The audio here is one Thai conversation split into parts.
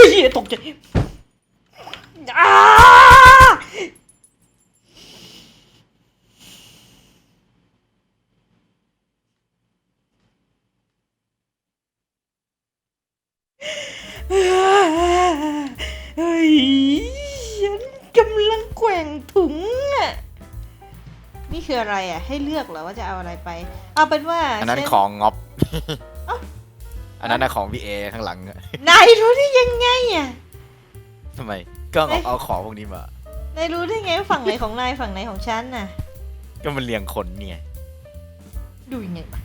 อุ้ยตกใจอ้าเฮ้ยฉันกำลังแกว่งถุงอะนี่คืออะไรอะ ให้เลือกเหรอว่าจะเอาอะไรไป เอาเป็นว่าอันนั้นฉั ของงบ อ้าอันนั้นน่ะของพี่เอข้างหลังอะนายรู้ได้ยังไงอะทำไม ก็เอ๊ะเอาของพวกนี้มา นายรู้ได้ไงว่าฝั่งไหนของนายฝั่งไหนของฉันน่ะ ก็มันเรียงคนเนี่ย ดูยังไงวะ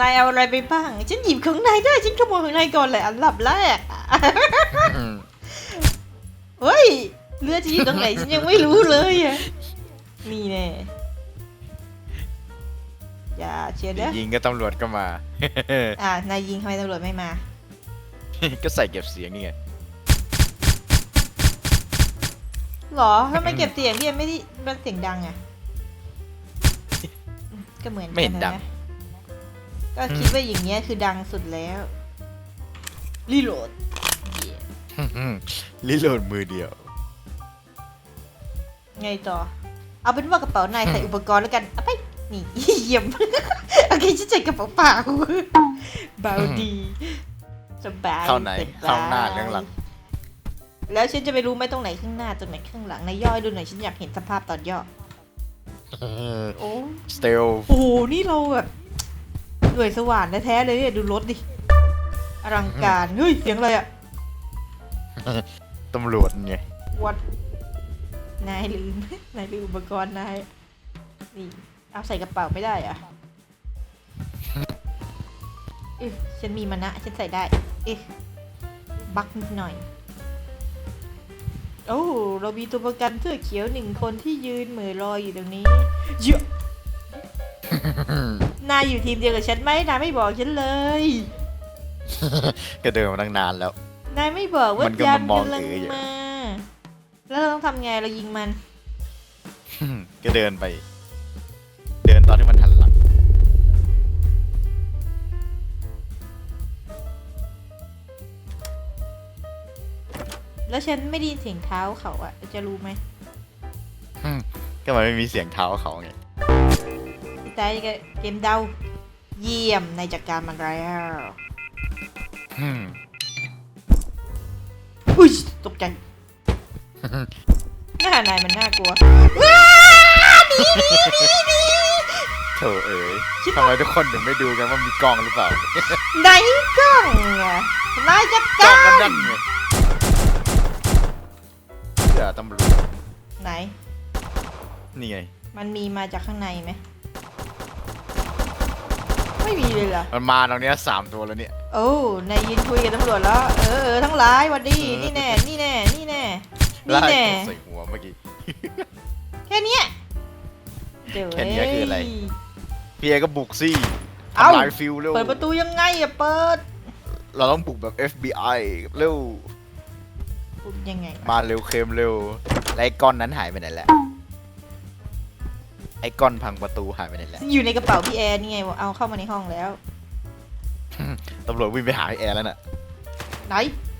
นายเอาอะไรไปบ้าง ฉันหยิบของนายได้ ฉันขโมยของนายก่อนเลยอันดับแรกอะอืมเฮ้ยเรือจะอยู่ตรงไหนฉันยังไม่รู้เลยอะนี่แน่ อย่าเชียร์เด้อยิงก็ตำรวจก็มา อ่านายยิงทำไมตำรวจไม่มา ก็ใส่เก็บเสียงนี่ไง หรอถ้าไม่เก็บเสียงพี่ยังไม่ได้มันเสียงดังอะก็เหมือนกัไม่เห็นดังะก็คิดว่าอย่างเงี้ยคือดังสุดแล้วรีโหลดลิโหลดมือเดียว ไงต่อ เอาเป็นว่ากระเป๋านายใส่อุปกรณ์แล้วกันเอาไป นี่เยี่ยม โอเคฉันใส่กระเป๋าเปล่าเบาดีสบายเข้าไหนสบยเข้าหน้าเรื่องหลัง แล้วฉันจะไปรู้ไหมตรงไหนข้างหน้าตรงไหนข้างหลังนายย่อยดูหน่อยฉันอยากเห็นสภาพตอนย่อโอ้สเตลโอ้โหนี่เราแบบหน่วยสว่านแท้ๆเลยเนี่ยดูรถดิ อลังการ เฮ้ย เสียงอะไรอะตำรวจไงวัดนายลืม นายลืมอุปกรณ์นายนี่ เอาใส่กระเป๋าไม่ได้อะเอ๊ะฉันมีมานะ ฉันใส่ได้ เอ๊ะบักนิดหน่อย โอ้ เรามีตัวประกันเสื้อเขียวหนึ่งคนที่ยืนเหมือรอยอยู่ตรงนี้เยอะนายอยู่ทีมเดียวกับฉันไหมนายไม่บอกฉันเลย ก็เดินมาตั้งนานแล้ว นายไม่บอกว่ามันก็ยันมามองกำลังเอ๋ยอยู่ มา แล้วเราต้องทำไงเรายิงมัน ก็เดินไปเดิน ตอนที่มันหันหลัง แล้วฉันไม่ได้ยินเสียงเท้าเขาอะจะรู้ไหมก็มันไม่มีเสียงเท้าเขาไงพี่ตายก็เกมเดา เยี่ยมนายจัดการมันแล้วอืมอุ้ยตกใจหน้านายมันน่ากลัวโถเอ๋ยทำไมทุกคนถึงไม่ดูกันว่ามีกล้องหรือเปล่าไหนกล้องอะนายจัดกล้กาองกันรนั่นไงเสือตำรวจไหน นี่ไง มันมีมาจากข้างในไหมไม่มีเลยเหรอ มันมาตรงเนี้ยสามตัวแล้วเนี่ย โอ้นายยืนคุยกับตำรวจแล้ว เออเออทั้งหลายหวันดีนี่แน่ นี่แน่ นี่แน่ นี่ไล่แน่ ใส่หัวเมื่อกี้ แค่เนี้ยเดี๋ยวแค่เนี้ยคืออะไรเย พี่เอก็บุกสิเอ้าทำลายฟิลเร็ว เปิดประตูยังไงอะเปิด เราต้องบุกแบบ FBI เร็วพูดยังไงวะมาเร็วเคลมเร็วแล้วไอ้ก้อนนั้นหายไปไหนแล้ว ไอ้ก้อนพังประตูหายไปไหนแล้ว อยู่ในกระเป๋าพี่แอร์นี่ไง เอาเข้ามาในห้องแล้ว ตำรวจวิ่งไปหาไอ้แอร์แล้วน่ะ ไหน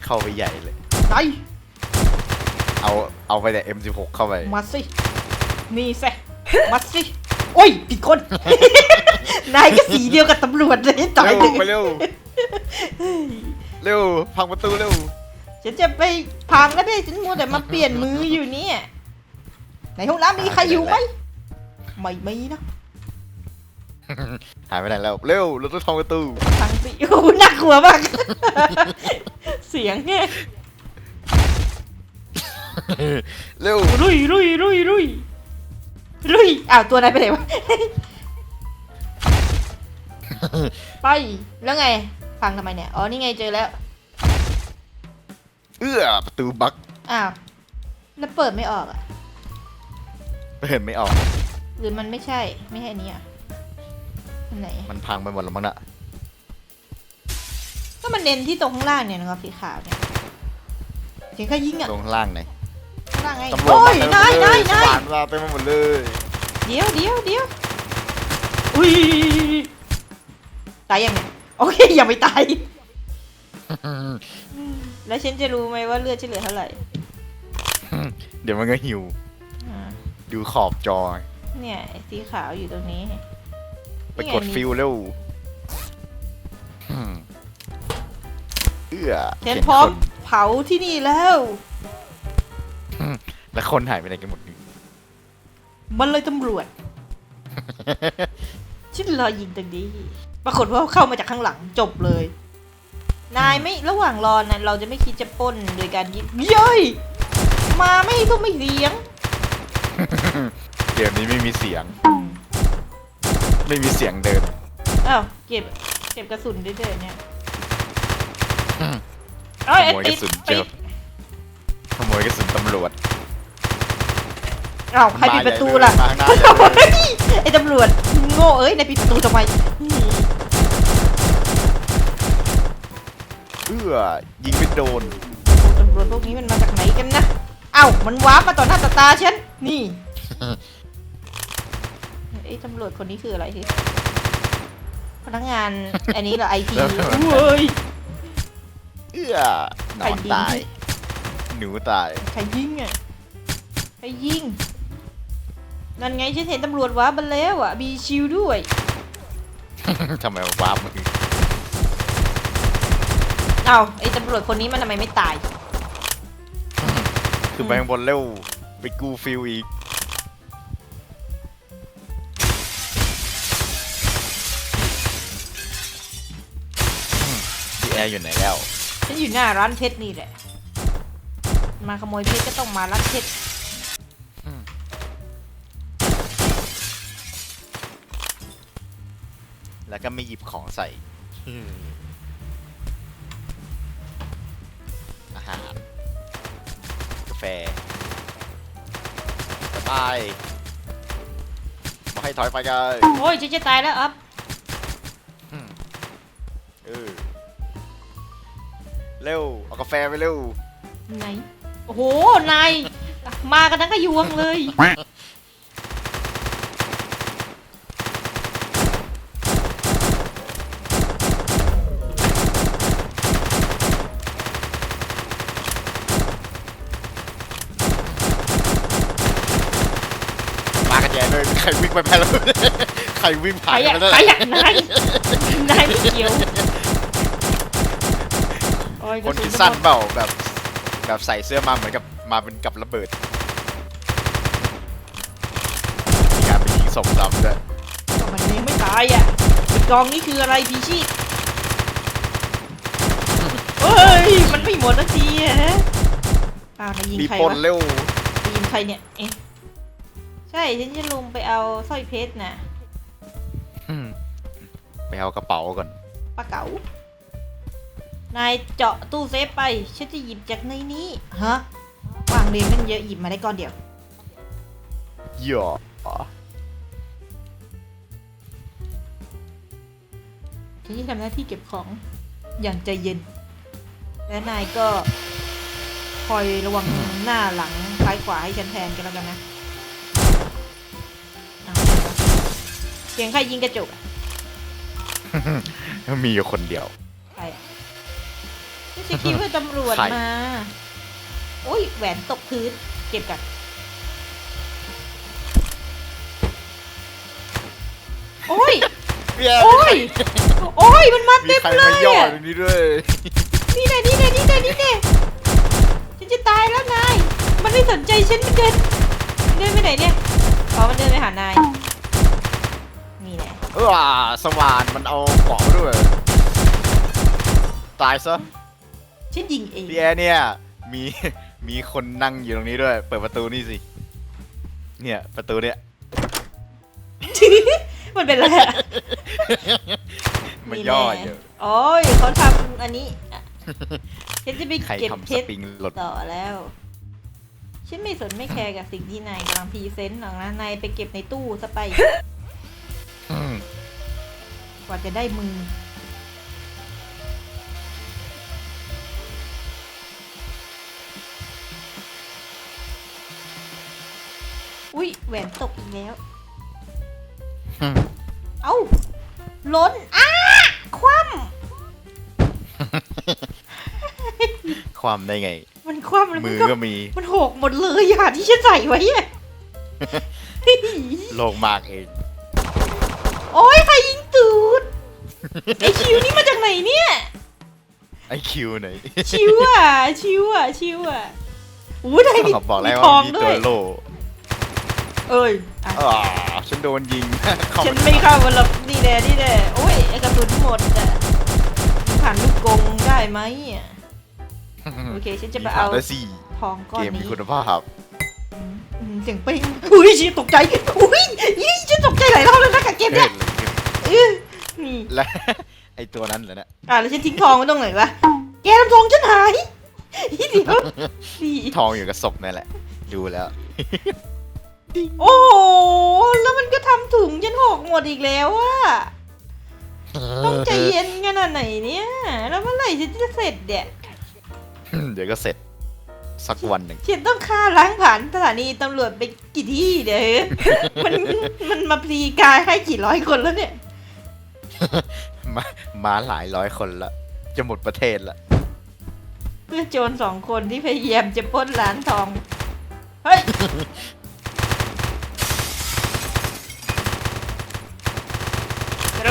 เข้าไปใหญ่เลย ไหน เอา เอาไปแต่ M16 เข้าไป มาสินี่สิมาสิ โอ้ยผิดคน นายก็สีเดียวกับตำรวจเลยต่อยเร็วเลยไปเร็ว เร็วพังประตูเร็ว ฉันจะไปพังก็ได้ฉันมัวแต่มาเปลี่ยนมืออยู่เนี่ยในห้องน้ำมีใครอยู่ไหมไม่มีนะหายไปไหนแล้ว เร็วเราต้องทองประตูพังสิโอ้โหน่ากลัวมาก เสียงแง่เร็วรุยรุยรุยรุย รุยอ้าวตัวนายไปไหนวะ ไป แล้วไงพังทำไมเนี่ย อ๋อ นี่ไงเจอแล้ว เอื้อประตูบั๊กอ้าว แล้วเปิดไม่ออกอะเปิดไม่ออก หรือมันไม่ใช่ ไม่ใช่อันนี้อะอันไหน มันพังไปหมดแล้วมั้งน่ะ ก็มันเน้นที่ตรงข้างล่างเนี่ยนะครับสีขาวเนี่ยเสียงใครยิงอะ ตรงข้างล่างไหน ข้างล่างไงตำรวจโอ้มายเต็มนายหมดเลยนายนายสว่านมาเต็มไปหมดเลยเดี๋ยวเดี๋ยวเดี๋ยวอุ้ยตายยังเนี่ยโอเคยังไม่ตายแล้วฉันจะรู้ไหมว่าเลือดฉันเหลือเท่าไหร่เดี๋ยวมันก็หิวอ่าดูขอบจอเนี่ยไอ้สีขาวอยู่ตรงนี้ไปกดฟิลเร็วอืมเอื้อฉันเห็นพร้อมคนเผาที่นี่แล้ว แล้วคนหายไปไหนกันหมดนี่มันเลยตำรวจ ฉันรอยิงตรงนี้ ปรากฏว่าเข้ามาจากข้างหลังจบเลย นายไม่ระหว่างรอนะเราจะไม่คิดจะปล้นโดยการยิงเย้ยมาไม่ก็ไม่เสียง เกมนี้ไม่มีเสียง ไม่มีเสียงเดินอ้าวเก็บเก็บกระสุนได้ด้วยเนี่ยอืมเอ้ยขโมยกระสุนไอ้เจอ ขโมยกระสุนตำรวจ อ้าวใครปิดประตูล่ะมาข้างหน้าเลย ไอ้ตำรวจโง่เอ้ยนายปิดประตูทำไมนี่เอื้อยิงไม่โดนตำรวจพวกนี้มันมาจากไหนกันนะเอ้ามันว้าร์ปมาต่อหน้าต่อตาฉันนี่ไอ้ตำรวจคนนี้คืออะไรคือพนักงานอันนี้เหรอไอทีแล้วเว้ย เอื้อหนอนใครยิงตาย หนูตาย ใครยิงอะ ใครยิง นั่นไงฉันเห็นตำรวจว้าร์ปมาแล้วอะ มีชิลด้วย ทำไมวาร์ปมือเอ้าไอ้ตำรวจคนนี้มันทำไมไม่ตาย คือไปข้างบนเร็วไปกูฟิลอีก พี่แอร์อยู่ไหนแล้ว ฉันอยู่หน้าร้านเพชรนี่แหละ มาขโมยเพชรก็ต้องมาร้านเพชรแล้วก็ไม่หยิบของใส่อาหาร กาแฟสบายมาให้ถอยไปกันโอ้ยฉันจะตายแล้วอัพเออเร็ว เอากาแฟไปเร็ว ไหน โอ้โห นาย มากันทั้งกระยวงเลย มากันใหญ่เลยใครวิ่งไปแพ้แล้ว ใครวิ่งใครผ่านอะไปแล้วใครอะนายนายไม่เกี่ยวโอ้ยคนที่กระสั้นหมดเปล่าแบบ แบบใส่เสื้อมาเหมือนกับมาเป็นกับระเบิดมีการไปยิงศพซ้ำด้วยก็มันยังไม่ตายอะไอ้กองนี้คืออะไรพีชีพเฮ้ย มันไม่หมดนาทีอะฮะอ้าวนายยิงมีใครปล้นวะเร็วไปยิงใครเนี่ย เอ๊ะ ใช่ฉันจะลงไปเอาสร้อยเพชรน่ะ อืมไปเอากระเป๋าก่อน ปลาเก๋า นายเจาะตู้เซฟไป ฉันจะหยิบจากในนี้ ฮะวางเรียงกันเยอะหยิบมาได้ก้อนเดียว หยอฉันจะทำหน้าที่เก็บของอย่างใจเย็น และนายก็คอยระวังหน้าหลังซ้ายขวาให้ฉันแทนกันแล้วกันนะเอาเสียงใครยิงกระจกอะ มีอยู่คนเดียว ใครอะนี่ จะคิดว่าตำรวจใครมา โอ้ยแหวนตกพื้น เก็บกันโอ้ย โอ้ย โอ้ย มันมามีเต็มใครเลมายย่ออะตรงนี้ด้วย นี่แน่นี่แน่นี่แน่นี่แน่ฉันจะตายแล้วนาย มันไม่สนใจฉันมันเดิน เดินไปไหนเนี่ยอ๋อมันเดินไปหานาย นี่แน่เออสว่านมันเอาเกาะมาด้วย ตายซะ ฉันยิงเองพี่แอร์เนี่ยมีมีคนนั่งอยู่ตรงนี้ด้วย เปิดประตูนี่สิ เนี่ยประตูเนี่ยมันเป็นอะไรอะมันย่อเยอะ โอ้ยเขาทำอันนี้อะฉันจะไปใครเก็บทำเพสชรปริงหล่นต่อแล้ว ฉันไม่สนไม่แคร์กับสิ่งที่นายกำลังพรีเซนต์หรอกนะนายไปเก็บในตู้ซะไป อืมกว่าจะได้มือ อุ๊ยแหวนตกอีกแล้ว อืมเอ้าล้นอ้าคว่ำความได้ไงมันคว่ำแล้วมืมันอก็ก็มีมันหกหมดเลยอะที่ฉันใส่ไว้อะ โลงมากเอง โอ้ยใครยิงตูดไอชิวนี่มาจากไหนเนี่ย ไอคิวไหนชิวอะ ชิวอะ ชิวอะอู้ได้มีบอกแล้วทว่าองมีด้ตัววย โล เอ้ยอะอ่าฉันโดนยิง เข้าฉันไม่เข้ามาหรอกนี่แน่นี่แน่โอ้ยไอกระสุนหมดอะมันผ่านลูกกรงได้ไหมอะโอเคฉันจะไปเอามีผ่นได้สิทองก้อเกนมมีนี้คุณภาพ อืมอืมเสียงเป้งอุ้ยฉันตกใจอุ้ยยี่ฉันตกใจหลายรอบแล้วนะกับเกมเฮ้เนี่ยยเออนี่และไอตัวนั้นเหรอเนี่ยอะแล้วฉันทิ้งทองไว้ตรงไหนวะแกทำทองฉันหายอีเดียวนี่ทองอยู่กับศพนั่นแหละ ดูแล้ว โอ้โห แล้วมันก็ทำถุงยันหกหมดอีกแล้วอะต้องใจเย็นขนาดไหนเนี่ย แล้วเมื่อไหร่ฉันจะเสร็จเนี่ยเดี๋ยวก็เสร็จ สักวันหนึ่งฉันต้องฆ่าล้างผ่านสถานีตำรวจไปกี่ที่เดี๋ยวมันมันมาพลีกายให้กี่ร้อยคนแล้วเนี่ยมามาหลายร้อยคนละ จะหมดประเทศละเพื่อโจรสองคนที่พยายามจะปล้นร้านทอง เฮ้ย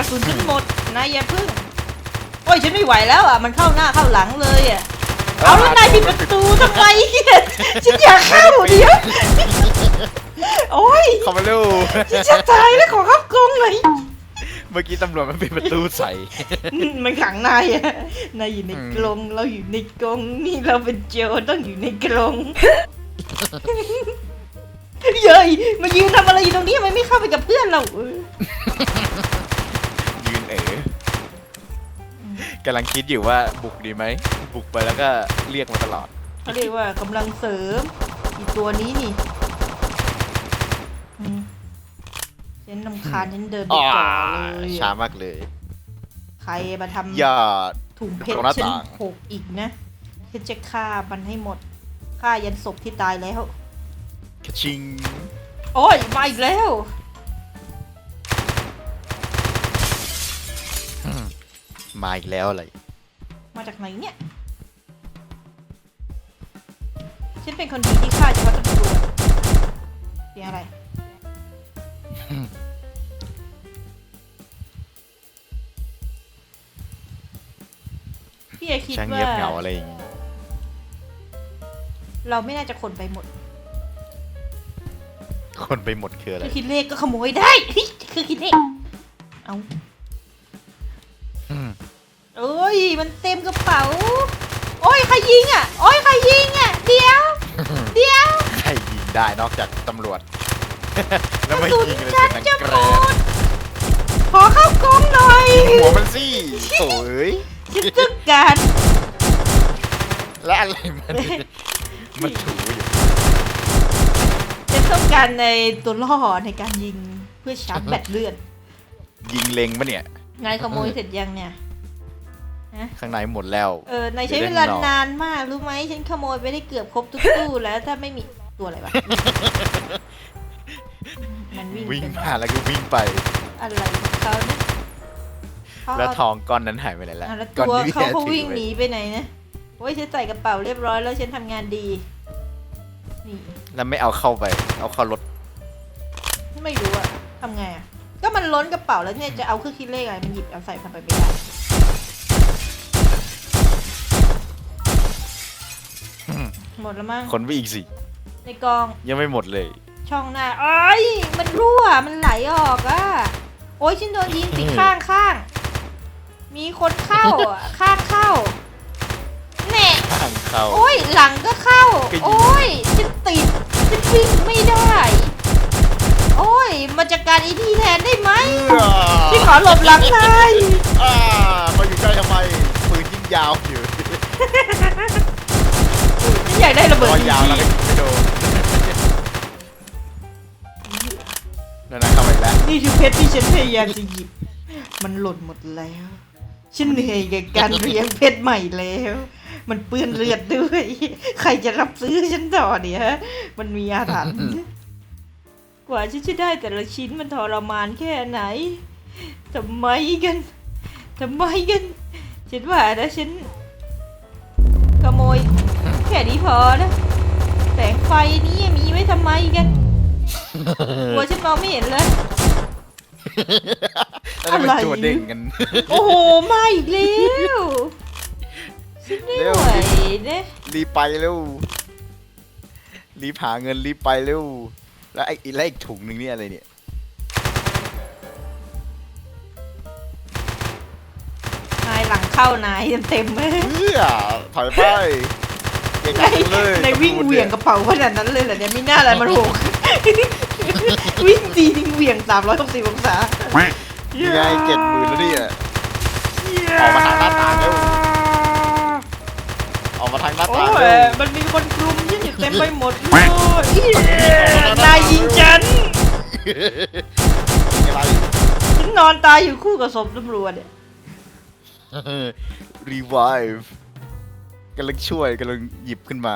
ระสุนฉันหมดนายอย่าพึ่งโอ้ยฉันไม่ไหวแล้วอะมันเข้าหน้าเข้าหลังเลยอะเอาแล้วนายปิดประตูทำไมเนี่ยฉันอยากเข้าเดี๋ยวโอ้ยเข้ามาเร็วฉันจะตายแล้วขอเข้ากรงเลยเมื่อกี้ตำรวจมันปิดประตูใส่ มันขังนายอะนายอยู่ในกรงเราอยู่ในกรงนี่เราเป็นโจรต้องอยู่ในกรงเย้ยมายืนทำอะไรอยู่ตรงนี้ทำไมไม่เข้าไปกับเพื่อนเราเออ กำลังคิดอยู่ว่าบุกดีไหม บุกไปแล้วก็เรียกมาตลอด เขาเรียกว่ากำลังเสริม อีตัวนี้นี่อืมฉันนำคาญฉันเดินไปอ่าก่อนเลยช้าอะมากเลยใครมาทอย่าำถุงเพชตรรงหน้าฉันต่าง หกอีกนะฉันจะฆ่ามันให้หมดฆ่ายันศพที่ตายแล้วคาชิง โอ้ยมาอีกแล้ว มาอีกแล้วอะไร มาจากไหนเนี่ย ฉันเป็นคนดีที่ฆ่าเฉพาะตำรวจเสียงอะไร พี่เอคิดช่างว่าเงียบเหงาอะไรอย่างงี้เราไม่น่าจะคนไปหมด คนไปหมดคืออะไร คือคิดเลขก็ขโมยได้เฮ้ยคือคิดเลขเอาอืมเอ้ ย มันเต็มกระเป๋า โอ้ย ใครยิงอะ โอ้ย ใครยิงอะ เดี๋ยว เดี๋ยวใครยิงได้นอกจากตำรวจ แล้วไม่กระสุนยิงเลยฉันเป็นจะนักหแกมรนดขอเข้ากรงหน่อยหัวมันสิโถ่เอ้ยฉันต้องการและอะไรมันมันถูอยู่ฉันต้องการในตัวล่อในการยิงเพื่อชาร์จแบตเลือด ยิงเล็งปะเนี่ยนายขโมยเสร็จยังเนี่ย ข้างในหมดแล้ว เออนายใช้เวลานานมากรู้ไหมฉันขโมยไปได้เกือบครบทุกตู้แล้วถ้าไม่มีตัวอะไรวะ มันวิ่งวิ่งเป็นมาแล้วก็วิ่งไป อะไรของเขาเนี่ยเขาแล้วเอา ทองก้อนนั้นหายไปไหนแล้วอะแล้วก้อนตัวที่เขาเขาถือวิ่งไหนีไปไหนนะโอ้ยฉันใส่กระเป๋าเรียบร้อยแล้วฉันทำงานดี นี่แล้วไม่เอาเข้าไป เอาเข้ารถไม่รู้อะทำไงอะก็มันล้นกระเป๋าแล้วเนี่ยจะเอาเครื่องคิดเลขอะไรมันหยิบเอาใส่เข้าไปไม่ได้ หมดแล้วมั้งคนไปอีกสิ ในกองยังไม่หมดเลย ช่องหน้าเอ้ยมันรั่วมันไหลออกอะโอ้ยฉันโดนยิงติดข้างข้าง มีคนเข้าอะข้างเข้าแน่ทางเข้าโอ้ยหลังก็เข้าก็ยิงโอ้ยฉันติดฉันวิ่งไม่ได้ โอ้ยมาจัดการอีทีแทนได้ไหมพี่ขอหลบหลังเลย อ่ามาอยู่ใกล้ทำไม ปืนยิ่งยาวอยู่ ฉันอยากได้ระเบิดรอยจริยาวแล้วงก็ยิงไม่โดนนั่นนะเข้าไปแล้วๆนี่คือเพชรที่ฉันพยายามจะหยิบ มันหล่นหมดแล้วฉันเหนื่อยกับการเรียงเพชรใหม่แล้ว มันเปื้อนเลือดด้วย ใครจะรับซื้อฉันต่อเนี่ย มันมีอาถรรพ์กว่าฉันจะได้แต่ละชิ้นมันทรมานแค่ไหนทำไมกันทำไมกัน ฉันว่านะฉัน ขโมย แค่นี้พอนะแสงไฟนี้มีไว้ทำไมกันหัวฉันมองไม่เห็นเลย แล้วมันอะไรตัวเด้งกัน โอ้โหมาอีกแล้วฉันไม่เร็ว ไหวนะรีบไปเร็ว รีบหาเงินรีบไปเร็ว แล้วไอ้แล้วอีกถุงหนึ่งนี่อะไรเนี่ย เข้านายเต็มๆเลยเพื่อถอยไปเกะในกะจังเลยในวิ่งเหวี่ยงกระเป๋าขนาดนั้นเลยเหรอเนี่ยไม่น่าอะไรมันโหกวิ่งจีนเหวี่ยงสามร้อยหกสิบองศายังไงเจ็ดหมื่นแล้วเนี่ยออกมาทางหน้าต่างเร็วออกมาทางหน้าโอ้ต่างยเร็วมันมีคนกลุ่มฉันอยู่เต็มไปหมดเลยเหี้ยนายยิงฉันอะไรฉันนอนตายอยู่คู่กับศพตำรวจเนี่ย revive กำลังช่วยกำลังหยิบขึ้นมา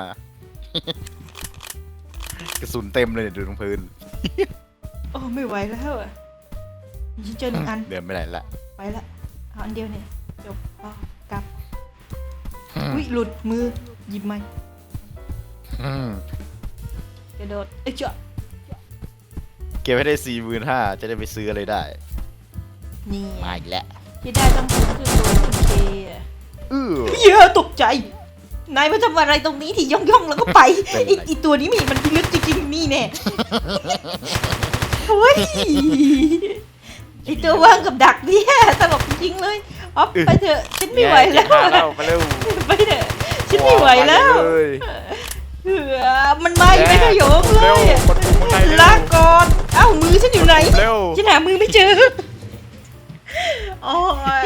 กระสุนเต็มเลยเนี่ยดูตรงพื้น โอ้ไม่ไหวแล้วอะฉันเจอหนึ่งอัน เดินไปไหนละ ไปละเอาอันเดียวเนี่ยจบพอกลับ อุ้ยหลุดมือหยิบไม่อืมกระโดดเอ้ยเจ้าเก็บให้ได้สี่หมื่นห้าจะได้ไปซื้ออะไรได้ นี่มาอีกแล้วที่ได้ต้อง เออเยอะตกใจ นายมาทำอะไรตรงนี้ที่ย่องย่องๆแล้วก็ไปเป็นไรไอ้ไอีตัวนี้มีมันพิลึกจริงๆนี่แน่เฮ้ยไอตัวว่างกับดักเนี่ยตลกจริงๆเลยอ๊อฟไปเถอะฉันไม่ไหวแล้วเจ็ดห้าแล้วไปเร็วไปเถอะฉันไม่ไหวแล้วเลยเออมันมาอยู่ในขโยงเลเร็วยกดปุ่มข้างในเร็วลาก่อนเอ้ามือฉันอยู่ไหน เร็วฉันหามือไม่เจอโอ้ย